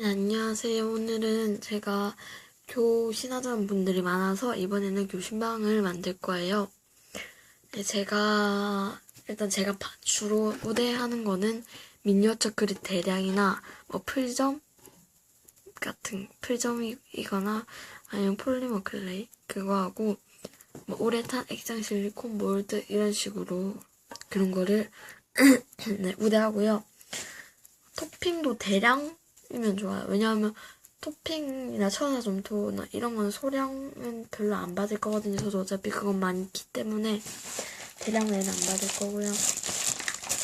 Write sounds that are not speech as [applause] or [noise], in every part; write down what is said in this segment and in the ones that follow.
네, 안녕하세요. 오늘은 제가 교신하자는 분들이 많아서 이번에는 교신방을 만들 거예요. 네, 제가 일단 제가 바- 주로 우대하는 거는 미니어처 그릿 대량이나 뭐 풀점 같은 풀점이거나 아니면 폴리머 클레이 그거 하고 뭐 우레탄 액상 실리콘 몰드 이런 식으로 그런 거를 [clears throat] 네, 우대하고요. 토핑도 대량 이면 좋아요. 왜냐하면 토핑이나 천하 점토나 이런 거는 소량은 별로 안 받을 거거든요. 저도 어차피 그건 많기 때문에 대량 외에는 안 받을 거고요.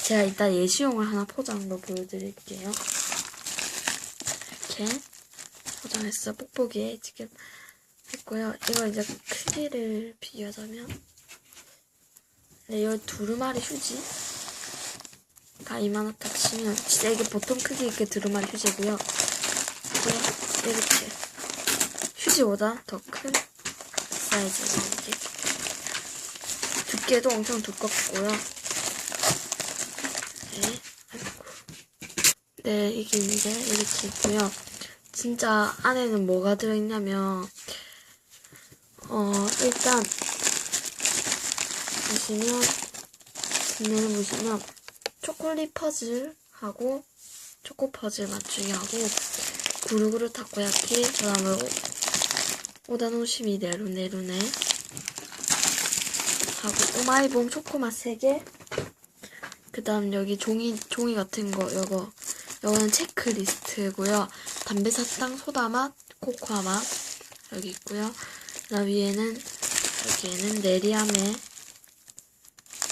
제가 이따 예시용을 하나 포장한 거 보여드릴게요. 이렇게 포장했어. 뽁뽁이에 지금 했고요. 이거 이제 크기를 비교하자면 네, 이 두루마리 휴지 다 이만하다 치면 진짜 이게 보통 크기 있게 두루마리 휴지고요. 이게 이렇게 휴지보다 더 큰 사이즈로 이게 두께도 엄청 두껍고요. 네, 아이고. 네 이게 이제 이렇게 있고요. 진짜 안에는 뭐가 들어있냐면 어 일단 보시면 보시면 초콜릿 퍼즐하고 초코 퍼즐 맞추기 하고 구루구루 타코야키 그 다음에 오다노시미 네루네루네 하고 오마이봉 초코맛 3개. 그 다음 여기 종이 종이 같은 거 요거 요거는 체크리스트고요. 담배 사탕 소다맛 코코아 맛 여기 있고요. 그 다음 위에는 여기에는 네리아메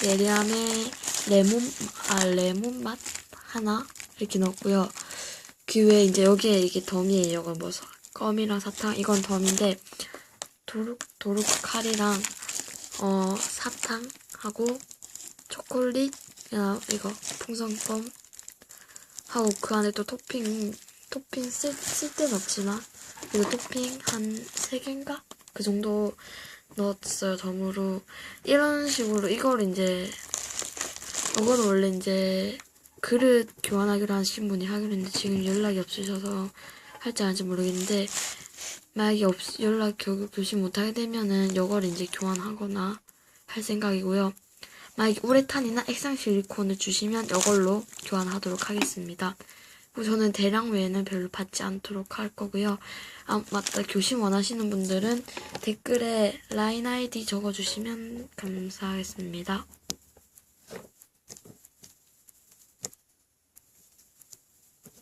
네리아메 레몬 아 레몬 맛? 하나? 이렇게 넣었고요. 그 외에 이제 여기에 이게 덤이에요. 이건 뭐 사- 껌이랑 사탕? 이건 덤인데 도룩 도룩 칼이랑 어 사탕하고 초콜릿? 야 이거 풍선껌? 하고 그 안에 또 토핑 토핑 쓸, 쓸 데는 없지만 이거 토핑 한 세 개인가? 그 정도 넣었어요 덤으로. 이런 식으로 이걸 이제 이거는 원래 이제 그릇 교환하기로 하신 분이 하기로 했는데 지금 연락이 없으셔서 할지 안 할지 모르겠는데 만약에 없, 연락 교, 교신 못하게 되면은 이걸 이제 교환하거나 할 생각이고요. 만약에 우레탄이나 액상 실리콘을 주시면 이걸로 교환하도록 하겠습니다. 저는 대량 외에는 별로 받지 않도록 할 거고요. 아 맞다 교신 원하시는 분들은 댓글에 라인 아이디 적어주시면 감사하겠습니다.